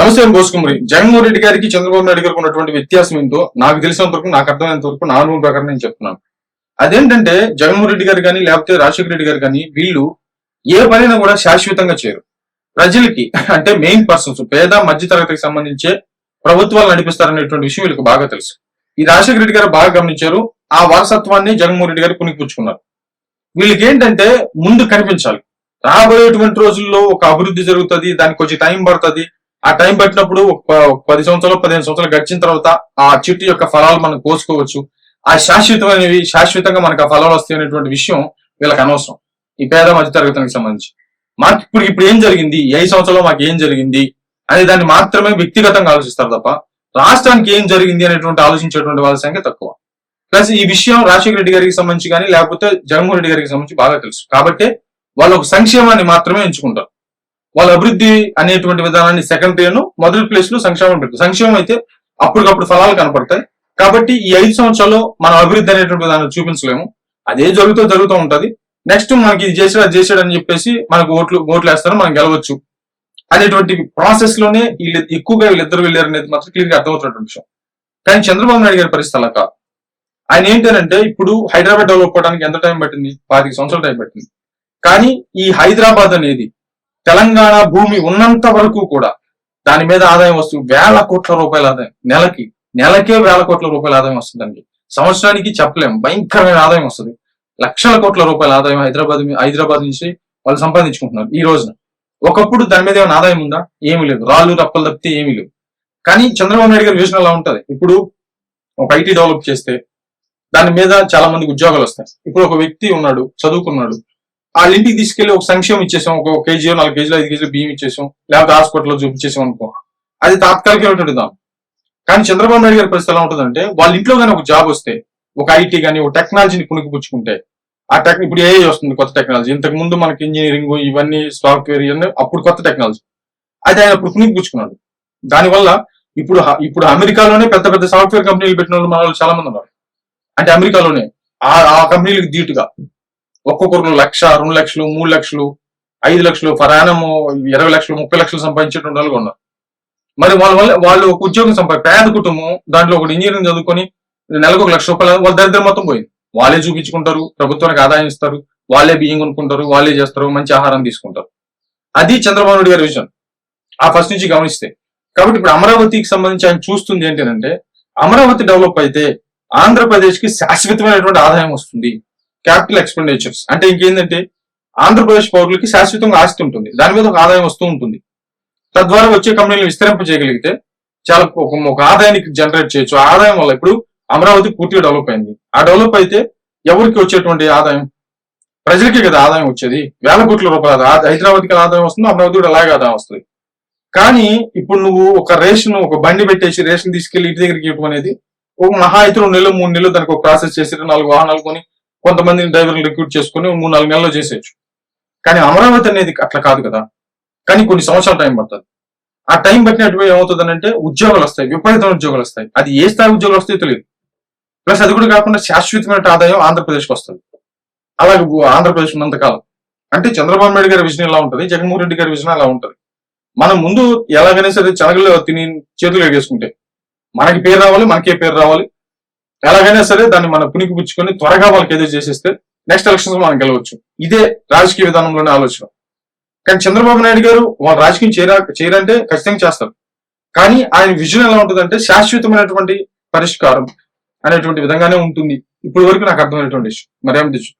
నమస్తే బోసుకుమరి జగన్మోహన్ రెడ్డి గారికి చంద్రబాబు నాయుడు గారికి ఉన్నటువంటి వ్యత్యాసం ఏంటో నాకు తెలిసినంత వరకు నాకు అర్థమైనంత వరకు నా అనుభవం ప్రకారం నేను చెప్తున్నాను. అదేంటంటే జగన్మోహన్ రెడ్డి గారు కానీ లేకపోతే రాజశేఖర రెడ్డి గారు కానీ వీళ్ళు ఏ పనైనా కూడా శాశ్వతంగా చేయరు. ప్రజలకి అంటే మెయిన్ పర్సన్స్ పేద మధ్య తరగతికి సంబంధించే ప్రభుత్వాలు నడిపిస్తారనేటువంటి విషయం వీళ్ళకి బాగా తెలుసు. ఈ రాజశేఖర రెడ్డి గారు బాగా గమనించారు. ఆ వారసత్వాన్ని జగన్మోహన్ రెడ్డి గారు పుణికిపుచ్చుకున్నారు వీళ్ళకి ఏంటంటే ముందు కనిపించాలి. రాబోయేటువంటి రోజుల్లో ఒక అభివృద్ధి జరుగుతుంది దానికి కొంచెం టైం పడుతుంది. ఆ టైం పట్టినప్పుడు ఒక పది సంవత్సరాలు పదిహేను సంవత్సరాలు గడిచిన తర్వాత ఆ చెట్టు యొక్క ఫలాలు మనం కోసుకోవచ్చు. ఆ శాశ్వతమైనవి శాశ్వతంగా మనకు ఆ ఫలాలు వస్తాయి అనేటువంటి విషయం వీళ్ళకి అనవసరం. ఈ పేద మధ్య తరగతికి సంబంధించి. మాకు ఇప్పుడు ఇప్పుడు ఏం జరిగింది? ఏ ఐదు సంవత్సరాల్లో మాకు ఏం జరిగింది? అనే దాన్ని మాత్రమే వ్యక్తిగతంగా ఆలోచిస్తారు తప్ప రాష్ట్రానికి ఏం జరిగింది అనేటువంటి ఆలోచించేటువంటి వాళ్ళ సంఖ్య తక్కువ. ప్లస్ ఈ విషయం రాజశేఖర రెడ్డి గారికి సంబంధించి కానీ లేకపోతే జగన్మోహన్ రెడ్డి గారికి సంబంధించి బాగా తెలుసు. కాబట్టి వాళ్ళు ఒక సంక్షేమాన్ని మాత్రమే ఎంచుకుంటారు. వాళ్ళ అభివృద్ధి అనేటువంటి విధానాన్ని సెకండరీను మొదటి ప్లేస్లో సంక్షేమం పెట్టారు సంక్షేమం అయితే అప్పటికప్పుడు ఫలాలు కనపడతాయి. కాబట్టి ఈ ఐదు సంవత్సరాల్లో మనం అభివృద్ధి అనేటువంటి విధానం చూపించలేము. అదే జరుగుతూ జరుగుతూ ఉంటది. నెక్స్ట్ మనకి ఇది చేసాడు అది చేసాడు అని చెప్పేసి మనకు ఓట్లు ఓట్లు వేస్తారు మనం గెలవచ్చు అనేటువంటి ప్రాసెస్లోనే వీళ్ళు ఎక్కువగా వీళ్ళిద్దరు వెళ్ళారు అనేది మాత్రం క్లియర్గా అర్థమవుతున్నటువంటి విషయం. కానీ చంద్రబాబు నాయుడు గారి పరిస్థితి అలా కాదు. ఆయన ఏంటంటే ఇప్పుడు హైదరాబాద్ డెవలప్ అవడానికి ఎంత టైం పట్టింది? పాతిక సంవత్సరాలు టైం పట్టింది. కానీ ఈ హైదరాబాద్ అనేది తెలంగాణ భూమి ఉన్నంత వరకు కూడా దాని మీద ఆదాయం వస్తుంది వేల కోట్ల రూపాయల ఆదాయం. నెలకి నెలకే వేల కోట్ల రూపాయల ఆదాయం వస్తుందండి. సంవత్సరానికి చెప్పలేం. భయంకరమైన ఆదాయం వస్తుంది. లక్షల కోట్ల రూపాయల ఆదాయం హైదరాబాద్ హైదరాబాద్ నుంచి వాళ్ళు సంపాదించుకుంటున్నారు ఈ రోజున. ఒకప్పుడు దాని మీద ఏమైనా ఆదాయం ఉందా? ఏమీ లేదు. రాళ్ళు రప్పలు తప్పితే ఏమీ లేవు. కానీ చంద్రబాబు నాయుడు గారి యోజన అలా ఉంటది. ఇప్పుడు ఒక ఐటీ డెవలప్ చేస్తే దాని మీద చాలా మందికి ఉద్యోగాలు వస్తాయి. ఇప్పుడు ఒక వ్యక్తి ఉన్నాడు చదువుకున్నాడు వాళ్ళ ఇంటికి తీసుకెళ్ళి ఒక సంక్షేమం ఇచ్చేసాం. ఒక కేజీ నాలుగు కేజీలు ఐదు కేజీలు బియ్యం ఇచ్చేసాం. లేకపోతే హాస్పిటల్లో చూపించేసాం అనుకో. అది తాత్కాలికమైనటువంటి ఉంటుంది కానీ చంద్రబాబు నాయుడు గారి పరిస్థితి ఎలా ఉంటుందంటే వాళ్ళ ఇంట్లో కానీ ఒక జాబ్ వస్తే ఒక ఐటీ కానీ ఒక టెక్నాలజీని పుణికిపుచ్చుకుంటే ఆ టెక్ ఇప్పుడు ఏ వస్తుంది కొత్త టెక్నాలజీ. ఇంతకు ముందు మనకి ఇంజనీరింగ్ ఇవన్నీ సాఫ్ట్వేర్ ఇవన్నీ అప్పుడు కొత్త టెక్నాలజీ. అది ఆయన ఇప్పుడు పుణికిపుచ్చుకున్నాడు. దానివల్ల ఇప్పుడు ఇప్పుడు అమెరికాలోనే పెద్ద పెద్ద సాఫ్ట్వేర్ కంపెనీలు పెట్టిన వాళ్ళు మన వాళ్ళు చాలా మంది ఉన్నారు. అంటే అమెరికాలోనే ఆ ఆ కంపెనీలకు ధీటుగా. ఒక్కొక్కరు లక్ష రెండు లక్షలు మూడు లక్షలు ఐదు లక్షలు ఫరానము ఇరవై లక్షలు ముప్పై లక్షలు సంపాదించేటువంటి వాళ్ళు ఉన్నారు. మరి వాళ్ళ వల్ల వాళ్ళు ఒక ఉద్యోగం సంపాది పేద కుటుంబం దాంట్లో ఒక ఇంజనీరింగ్ చదువుకొని నెలకు ఒక లక్ష రూపాయలు వాళ్ళ దరిద్రం మొత్తం పోయింది. వాళ్ళే చూపించుకుంటారు ప్రభుత్వానికి ఆదాయం ఇస్తారు వాళ్ళే బియ్యం కొనుక్కుంటారు వాళ్ళే చేస్తారు మంచి ఆహారం తీసుకుంటారు. అది చంద్రబాబు నాయుడు గారి విజన్. ఆ ఫస్ట్ నుంచి గమనిస్తే. కాబట్టి ఇప్పుడు అమరావతికి సంబంధించి ఆయన చూస్తుంది ఏంటంటే అమరావతి డెవలప్ అయితే ఆంధ్రప్రదేశ్కి శాశ్వతమైనటువంటి ఆదాయం వస్తుంది. క్యాపిటల్ ఎక్స్పెండిచర్స్ అంటే ఇంకేంటంటే ఆంధ్రప్రదేశ్ పౌరులకి శాశ్వతంగా ఆస్తి ఉంటుంది. దాని మీద ఒక ఆదాయం వస్తూ ఉంటుంది. తద్వారా వచ్చే కంపెనీలు విస్తరింప చేయగలిగితే చాలా ఒక ఆదాయానికి జనరేట్ చేయొచ్చు. ఆ ఆదాయం వల్ల ఇప్పుడు అమరావతి పూర్తిగా డెవలప్ అయింది. ఆ డెవలప్ అయితే ఎవరికి వచ్చేటువంటి ఆదాయం? ప్రజలకే కదా ఆదాయం వచ్చేది. వేల కోట్ల రూపాయల హైదరాబాద్కి ఆదాయం వస్తుంది అమరావతి కూడా అలాగే ఆదాయం వస్తుంది. కానీ ఇప్పుడు నువ్వు ఒక రేషన్ ఒక బండి పెట్టేసి రేషన్ తీసుకెళ్ళి ఇంటి దగ్గరికి ఇవ్వడం అనేది ఒక మహా అయితే రెండు నెలలు మూడు నెలలు దానికి ఒక ప్రాసెస్ చేసి నాలుగు వాహనాలు కొని కొంతమందిని డ్రైవర్లు రిక్రూట్ చేసుకుని మూడు నాలుగు నెలల్లో చేసేయచ్చు. కానీ అమరావతి అనేది అట్లా కాదు కదా. కానీ కొన్ని సంవత్సరాల టైం పడుతుంది. ఆ టైం పట్టినట్టు ఏమవుతుంది అంటే ఉద్యోగాలు వస్తాయి విపరీతమైన ఉద్యోగాలు వస్తాయి. అది ఏ స్థాయి ఉద్యోగాలు వస్తాయో తెలియదు. ప్లస్ అది కూడా కాకుండా శాశ్వతమైన ఆదాయం ఆంధ్రప్రదేశ్కి వస్తుంది. అలాగే ఆంధ్రప్రదేశ్ ఆంధ్రప్రదేశ్ ఉన్నంతకాలం అంటే చంద్రబాబు నాయుడు గారి విజన్ ఎలా ఉంటుంది? జగన్మోహన్ రెడ్డి గారి విజన్ ఎలా ఉంటుంది? మనం ముందు ఎలాగైనా సరే చెనగలు తిని చేతులు ఎగేసుకుంటే మనకి పేరు రావాలి మనకే పేరు రావాలి. ఎలాగైనా సరే దాన్ని మనం పునికి పుచ్చుకొని త్వరగా వాళ్ళకి ఏదో చేసేస్తే నెక్స్ట్ ఎలక్షన్స్ మనం గెలవచ్చు. ఇదే రాజకీయ విధానంలోనే ఆలోచన. కానీ చంద్రబాబు నాయుడు గారు వాళ్ళు రాజకీయం చేయరా చేయరంటే ఖచ్చితంగా చేస్తారు. కానీ ఆయన విజన్ ఎలా ఉంటుందంటే శాశ్వతమైనటువంటి పరిష్కారం అనేటువంటి విధంగానే ఉంటుంది. ఇప్పటి వరకు నాకు అర్థమైనటువంటి ఇష్యూ మరేమిటి తెచ్చు